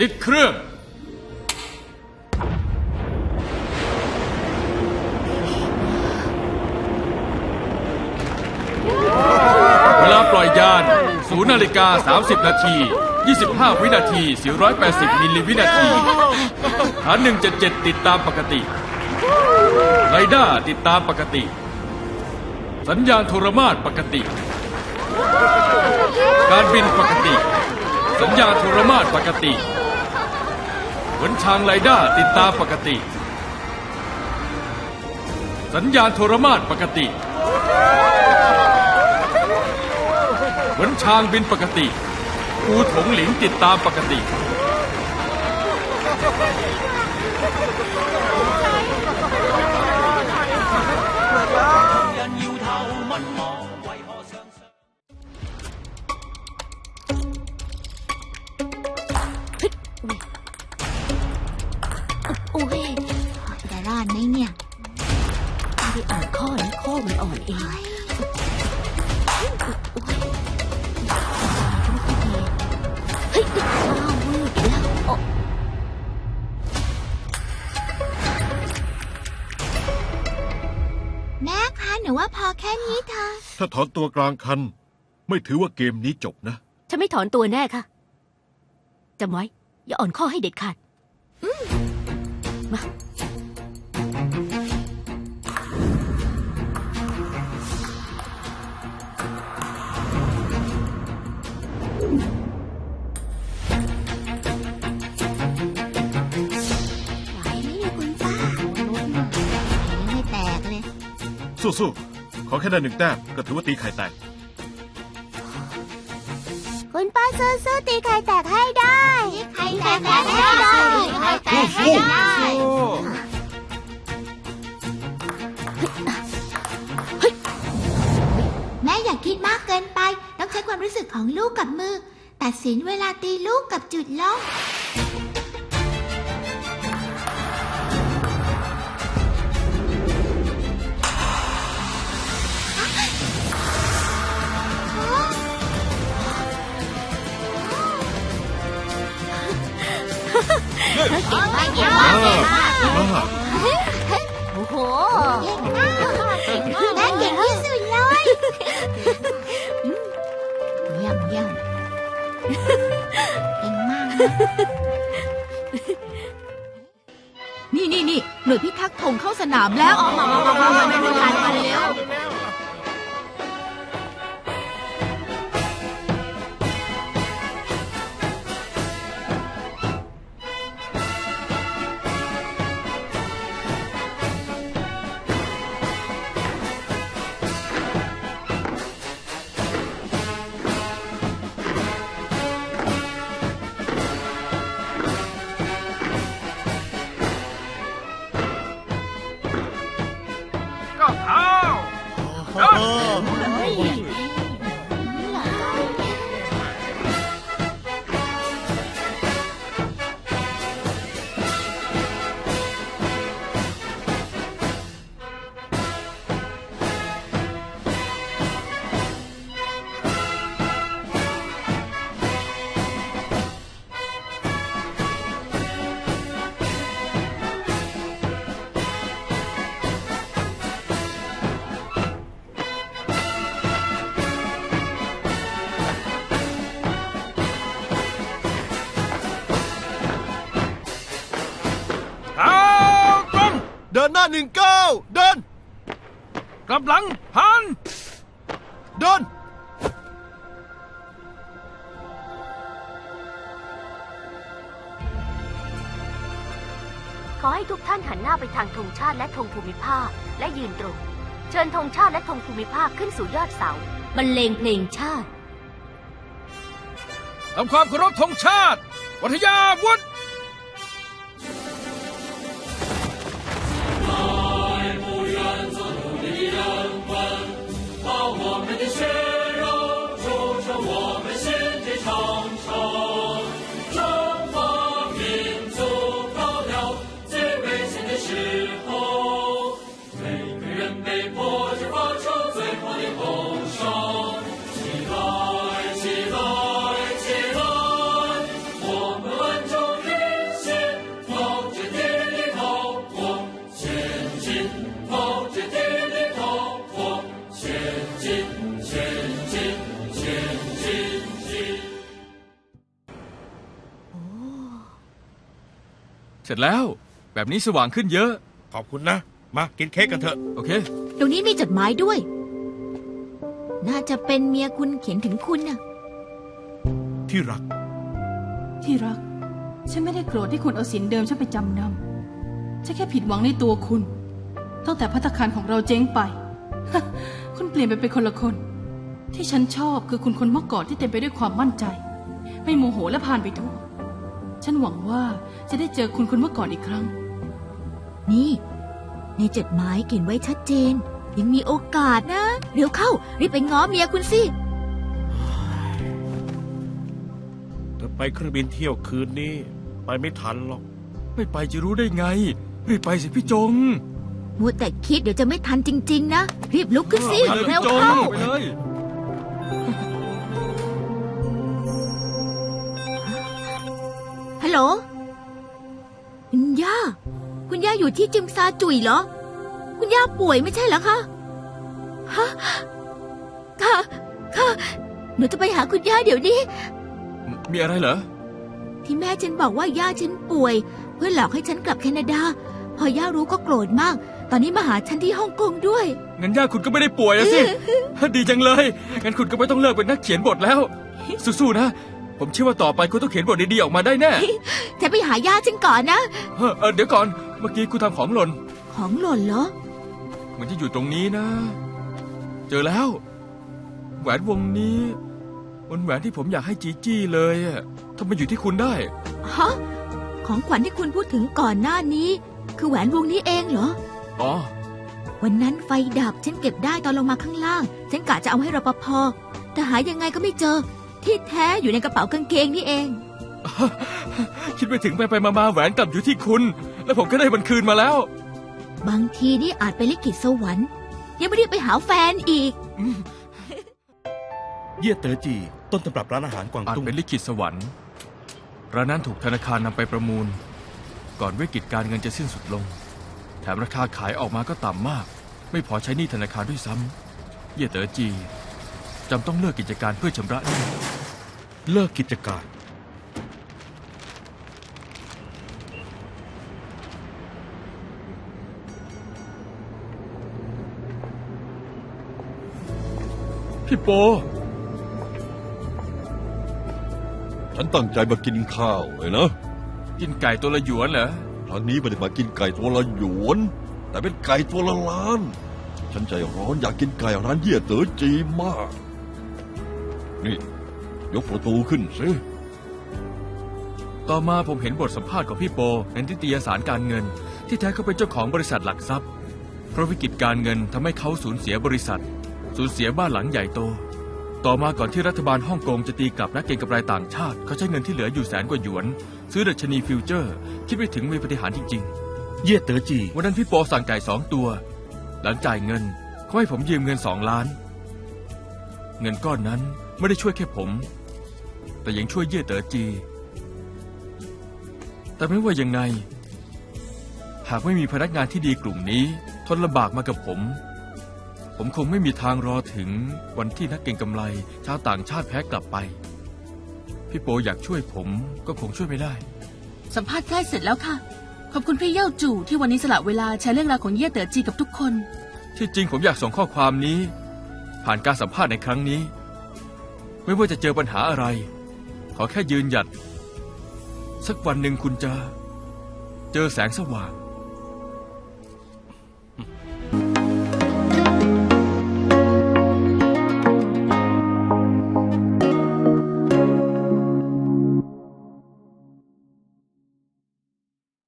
ติดเครื่อง เวลาปล่อยยาน0นาฬิกา 30 นาที 25 วินาที 480 มิลลิวินาทีฐาน177 ติดตามปกติไรด้าติดตามปกติ สัญญาณโทรมาตปกติ การบินปกติ สัญญาณโทรมาตปกติ ขนช้างไรด้าติดตาปกติ สัญญาณโทรมาตปกติขนช้างบินปกติภูถงหลิงติดตามปกติโว่าพอแค่นี้เถอะถ้าถอนตัวกลางคัน ไม่ถือว่าเกมนี้จบนะ ฉันไม่ถอนตัวแน่ค่ะจำไว้ อย่าอ่อนข้อให้เด็ดขาดมาไหวไหมเนี่ยคุณป้าลุ้นอะยังไม่แตกเลย สู้ๆข อแค่ได้หนึ่งแต้มก็ถือว่าตีไข่แตก คุณป้าสู้สู้ตีไข่แตกให้ได้ไข่แตกให้ได้ไข่แตกให้ได้ แม่อย่าคิดมากเกินไป ต้องใช้ความรู้สึกของลูกกับมือ ตัดสินเวลาตีลูกกับจุดล้ม เก่งมากเก่งมากเก่งมากอ่าโอ้โหเก่งมากแม่เก่งที่สุดเลยเยี่ยมเยี่ยมเก่งมากนี่นี่นี่หน่วยพิทักษ์ธงเข้าสนามแล้วเอามามามามามาด้ทันมาเร็ว 519 เดิน กลับหลังหันเดิน ขอให้ทุกท่านหันหน้าไปทางธงชาติและธงภูมิภาค และยืนตรง เชิญธงชาติและธงภูมิภาคขึ้นสู่ยอดเสาบรรเลงเพลงชาติทำความเคารพธงชาติ วัทยาวุฒิ ร็จแล้ว แบบนี้สว่างขึ้นเยอะ ขอบคุณนะ มากินเค้กกันเถอะ โอเค ตรงนี้มีจดหมายด้วย น่าจะเป็นเมียคุณเขียนถึงคุณน่ะ ที่รัก ที่รัก ฉันไม่ได้โกรธที่คุณเอาสินเดิมฉันไปจำนำฉันแค่ผิดหวังในตัวคุณ ตั้งแต่พัตตาคารของเราเจ๊งไป คุณเปลี่ยนไปเป็นคนละคน ที่ฉันชอบคือคุณคนเมื่อก่อนที่เต็มไปด้วยความมั่นใจ ไม่โมโหและผ่านไปทั่ว ฉันหวังว่าจะได้เจอคุณคนเมื่อก่อนอีกครั้ง นี่ ในจดหมายเขียนไว้ชัดเจน ยังมีโอกาสนะ เดี๋ยวเข้า รีบไปง้อเมียคุณสิถ้าไปเครื่องบินเที่ยวคืนนี้ ไปไม่ทันหรอก ไม่ไปจะรู้ได้ไง รีบไปสิพี่จง มัวแต่คิดเดี๋ยวจะไม่ทันจริง ๆ นะ รีบลุกขึ้นสิไปเลยเร็วพี่จงเข้า ไปเลย ฮัลโหลคุณย่า คุณย่าอยู่ที่จิมซาจุยเหรอ คุณย่าป่วยไม่ใช่เหรอคะฮะค่ะค่ะหนูจะไปหาคุณย่าเดี๋ยวนี้ มีอะไรเหรอ ที่แม่ฉันบอกว่าย่าฉันป่วย เพื่อหลอกให้ฉันกลับแคนาดา พอย่ารู้ก็โกรธมาก ตอนนี้มาหาฉันที่ฮ่องกงด้วย งั้นย่าคุณก็ไม่ได้ป่วยอะสิ ดีจังเลย งั้นคุณก็ไม่ต้องเลิกเป็นนักเขียนบทแล้ว สู้ๆนะ ผมเชื่อว่าต่อไปคุณต้องเขียนบทดีๆออกมาได้แน่ฉันไปหาย่าฉันก่อนนะ เฮ้อเออเดี๋ยวก่อน เมื่อกี้คุณทำของหล่นของหล่นเหรอมันจะอยู่ตรงนี้นะ เจอแล้ว แหวนวงนี้มันแหวนที่ผมอยากให้จีจี้เลยอะทำไมอยู่ที่คุณได้ ฮะ ของขวัญที่คุณพูดถึงก่อนหน้านี้ คือแหวนวงนี้เองเหรอ อ๋อ วันนั้นไฟดับฉันเก็บได้ตอนลงมาข้างล่าง ฉันกะจะเอาให้รปภแต่หายังไงก็ไม่เจอ ที่แท้อยู่ในกระเป๋ากางเกงนี่เอง คิดไปถึงไปไปมาๆแหวนกลับอยู่ที่คุณ แล้วผมก็ได้มันคืนมาแล้ว บางทีนี่อาจเป็นลิขิตสวรรค์ ยังไม่ได้ไปหาแฟนอีก เยี่ยเต๋อจี ต้นตำรับร้านอาหารกวางอาจตุ้งเป็นลิขิตสวรรค์ร้านนั้นถูกธนาคารนำไปประมูล ก่อนวิกฤตการเงินจะสิ้นสุดลง แถมราคาขายออกมาก็ต่ำมาก ไม่พอใช้หนี้ธนาคารด้วยซ้ำเย่เต๋อจี จำต้องเลิกกิจการเพื่อชำระหนี้เลิกกิจการ พี่โป ฉันตั้งใจมากินข้าวเลยนะ กินไก่ตัวละหยวนเหรอ ครั้งนี้ไม่ได้มากินไก่ตัวละหยวน แต่เป็นไก่ตัวละล้าน ฉันใจร้อนอยากกินไก่ร้านเยี่ยเต๋อจีมาก นี่ ยกประตูขึ้นสิต่อมาผมเห็นบทสัมภาษณ์ของพี่โปในนิตยสารการเงิน ที่แท้เขาเป็นเจ้าของบริษัทหลักทรัพย์ เพราะวิกฤตการเงินทำให้เขาสูญเสียบริษัท สูญเสียบ้านหลังใหญ่โต ต่อมาก่อนที่รัฐบาลฮ่องกงจะตีกลับนักเก็งกำไรต่างชาติ เขาใช้เงินที่เหลืออยู่แสนกว่าหยวน ซื้อดัชนีฟิวเจอร์ คิดไม่ถึงมีปฏิหารย์จริงเยี่ยเต๋อจีๆวันนั้นพี่โปสั่งไก่สองตัว หลังจ่ายเงินเขาให้ผมยืมเงินสองล้าน เงินก้อนนั้น ไม่ได้ช่วยแค่ผม แต่ยังช่วยเย่เต๋อจี แต่ไม่ว่ายังไง หากไม่มีพนักงานที่ดีกลุ่มนี้ ทนลำบากมากับผม ผมคงไม่มีทางรอถึงวันที่นักเก็งกำไรชาวต่างชาติแพ้กลับไป พี่โปอยากช่วยผมก็คงช่วยไม่ได้ สัมภาษณ์ใกล้เสร็จแล้วค่ะ ขอบคุณพี่เย่าจู่ที่วันนี้สละเวลาแชร์เรื่องราวของเย่เต๋อจีกับทุกคน ที่จริงผมอยากส่งข้อความนี้ ผ่านการสัมภาษณ์ในครั้งนี้ ไม่ว่าจะเจอปัญหาอะไร ขอแค่ยืนหยัด สักวันหนึ่งคุณจะ เจอแสงสว่าง